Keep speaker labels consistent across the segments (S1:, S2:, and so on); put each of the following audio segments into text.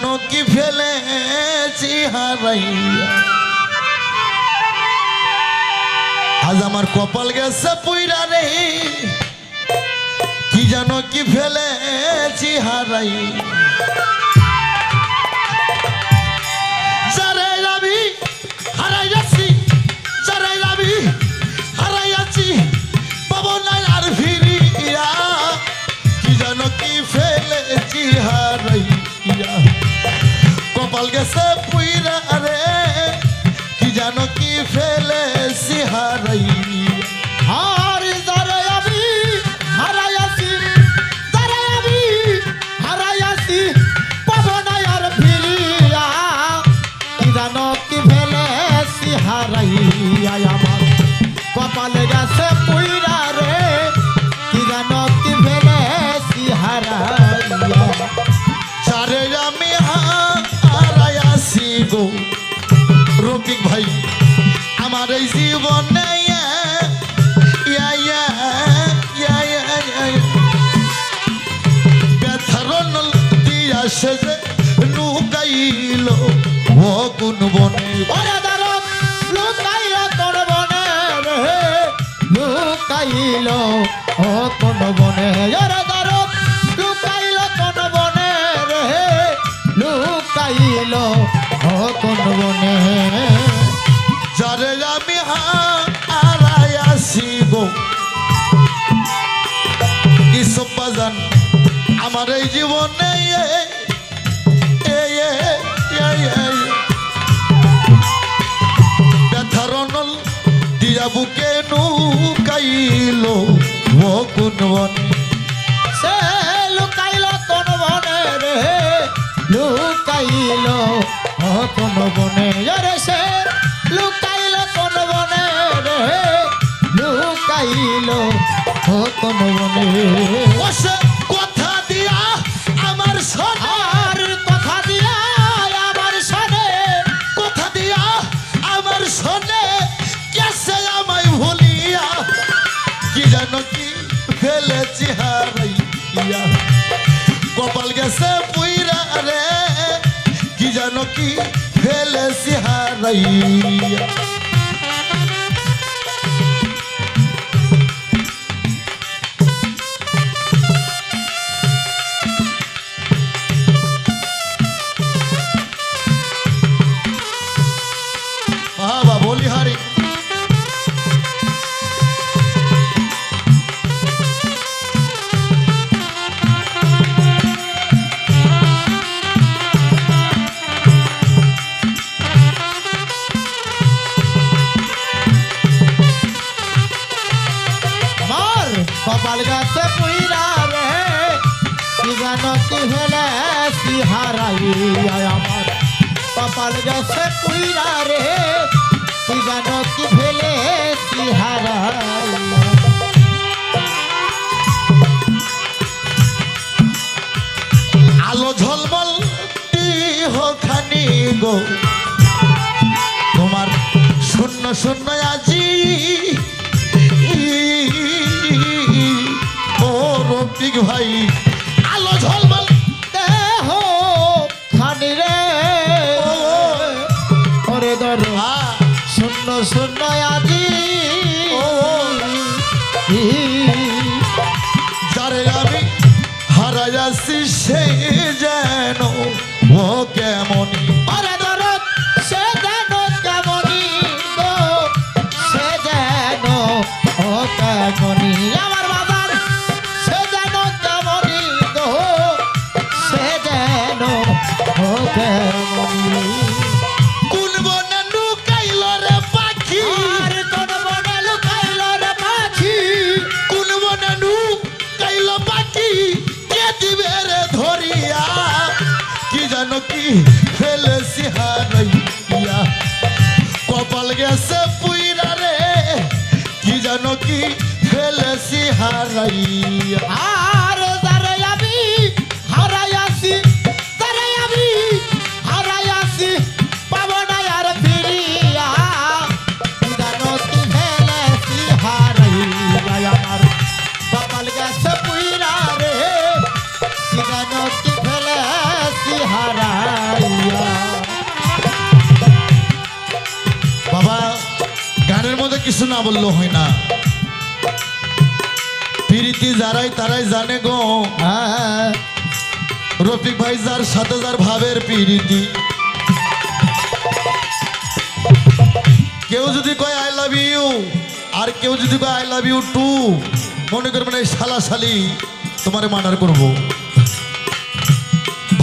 S1: জানো কি ফেলেছি আজ আমার কপাল গেছে পুইরা রে। কি জানো কি ফেলেছি হারাই যারে হারাই জানো কি ফেলেছি এই জীবনে যে নুকাইল ও কোন বনে।
S2: ওরে দারত লুকাইল তোর বনে রে, লুকাইল, ও কোন বনে। ওরে
S1: গো। ইসব আমার এই জীবনে বুকে
S2: সে লুকাইল কোন রে, লুকাইল কোন ওরে সে লুকাইল ও কোন
S1: ওসে কথা দিয়া আমার সোনা
S2: আর কথা দিয়া আমার শোনে।
S1: কথা দিয়া আমার শোনে। কেসে আমায় ভুলিয়া কি জানো কি ফেলেছি হারাইয়া কপাল গেছে পুইরা রে কি জানো কি ফেলেছি হারাইয়া
S2: পুইরা রে কি হলে আমার। কপাল গাছে পুইরা রে ফেলে কি
S1: আলো ঝলমল খানি গো। তোমার শূন্য শূন্য আজি রফিক ভাই। আলো ঝলমল।
S2: দেহ খানি রে। ওরে ধর
S1: আ,
S2: শূন্য শূন্য আজি।
S1: ও, যারে আমি হারাইয়াছি সে যেন ও গেছে পুইরা রে কি জানো কি ফেলেছি হারাইয়া। কিছু না হয় না। প্রীতি যারাই তারাই জানে গো।
S2: হ্যাঁ
S1: রফিক ভাই যার সাথে যার ভাবের প্রীতি। কেউ যদি কয় আই লাভ ইউ আর কেউ যদি কয় আই লাভ ইউ টু মনে করবেন এই শালা শালি তোমারে মার্ডার করব।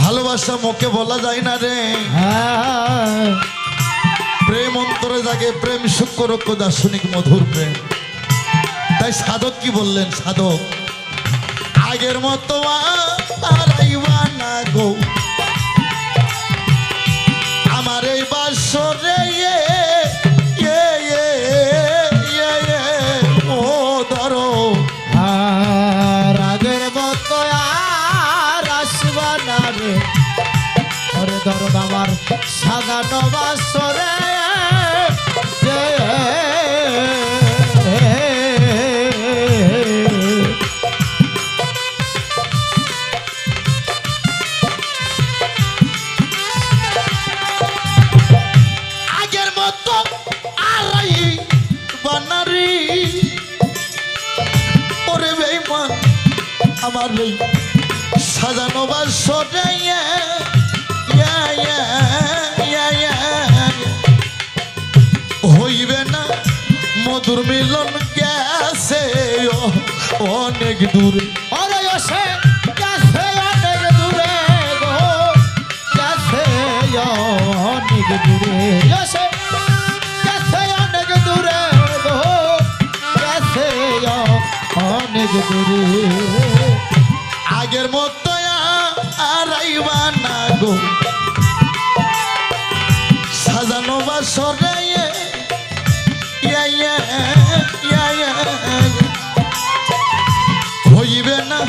S1: ভালোবাসা মুখে বলা যায় না রে।
S2: হ্যাঁ।
S1: প্রেম অন্তরে জাগে প্রেম সূক্ষ্ম রক্ষ দার্শনিক মধুর প্রেম। তাই সাধক কি বললেন? সাধক আগের মতো না গো। আমার এই বাসরে ইয়ে, ধরো
S2: আমার সাজানো বাসরে
S1: আগের মতো আর আইবা না রে ওরে বেইমান আমার সাজানো বাসরে হইবে না মধুর মিলন গেছে অনেক দূরে।
S2: ওরে ওসে গেছে অনেক দূরে গো। গেছে অনেক দূরে। গেছে অনেক দূরে গো। গেছে অনেক দূরে।
S1: আগের মতো আর আইবা না গো। হইবে না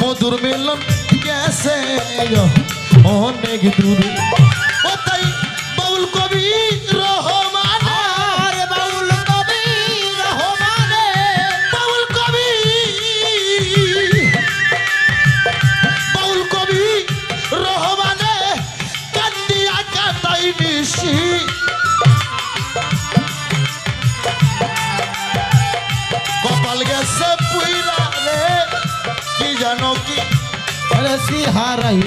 S1: মধুর মিলন গেছে অনেক দূর। ও তাই বাউল কবি কি? জানো কি
S2: হারাই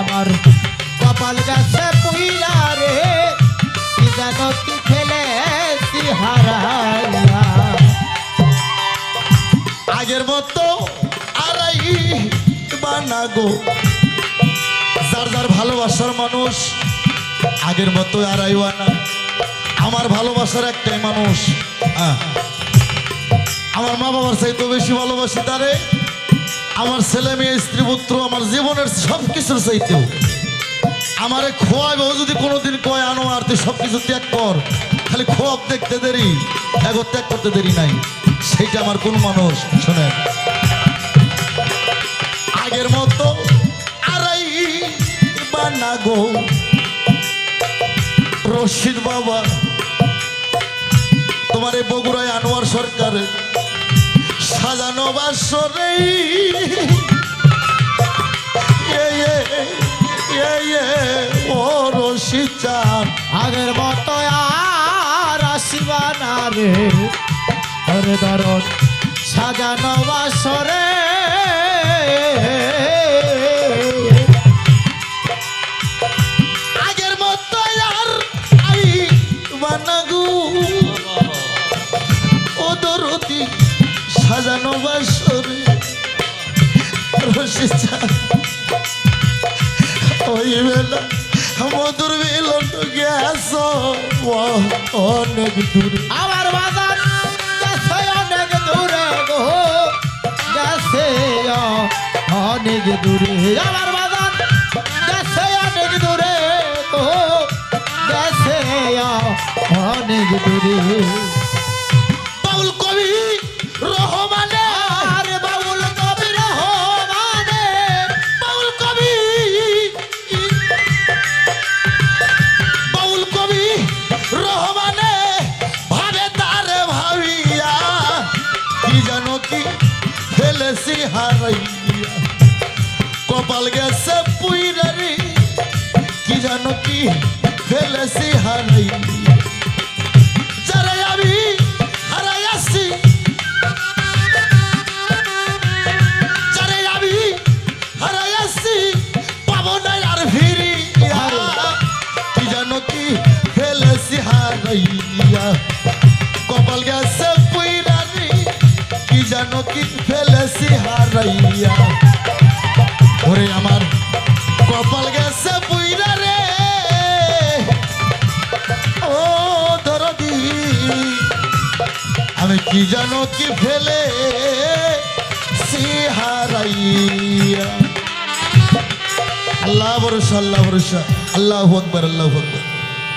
S2: আমার। কপাল গাছে পুইলা রে কি জানো খেলে হারাইয়া।
S1: আগের মতো আড়াই বানা গো। যার যার ভালোবাসার মানুষ আগের মতো আড়াই বানা আমার ভালোবাসার একটাই মানুষ। আমার মা বাবার চাইতেও বেশি ভালোবাসি তারে। আমার ছেলে মেয়ে, স্ত্রী, পুত্র, আমার জীবনের সব কিছুর চাইতেও। আমারে খোয়াবে ও যদি কোনোদিন কয়, আনো আর তুই সব কিছু ত্যাগ কর, খালি খোয়াব দেখতে দেরি এগো ত্যাগ করতে দেরি নাই। সেইটা আমার কোন মানুষ, শোনেন। আগের মতো আড়াই বানা গো, রশিদ বাবা। তোমার এই বগুড়ায় আনোয়ার সরকার সাজানো বাসরে? ও চান।
S2: আগের মতো আর আসিবা না রে। ধরে ধরন সাজানো বাসরে।
S1: আগের মতো আর আই বানাগু রশি চান ওই বেলা মধুর মিলন গ্যাস অনেক দূরে
S2: আমার বাজার গেছে অনেক দূরে গো। গেছে অনেক দূরে। আমার বাজার গেছে অনেক দূরে গো। গেছে অনেক দূরে।
S1: কপাল গেছে পুইরারি
S2: কি জানো কি ফেলেছি
S1: হারাই। যারে আমি আসছি যারে আমি আসছি পাবো না আর ফিরি কি জানো কি ফেলেছি হারাইয়া। কপাল গেছে পুইরারি কি জানো কি ফেলেছি হারাইয়া। ওরে আমার কপাল গেছে রে। আমি কি জানো কি ফেলে আল্লাহ ভরসা আল্লাহ ভরসা আল্লাহ আকবর আল্লাহ আকবর।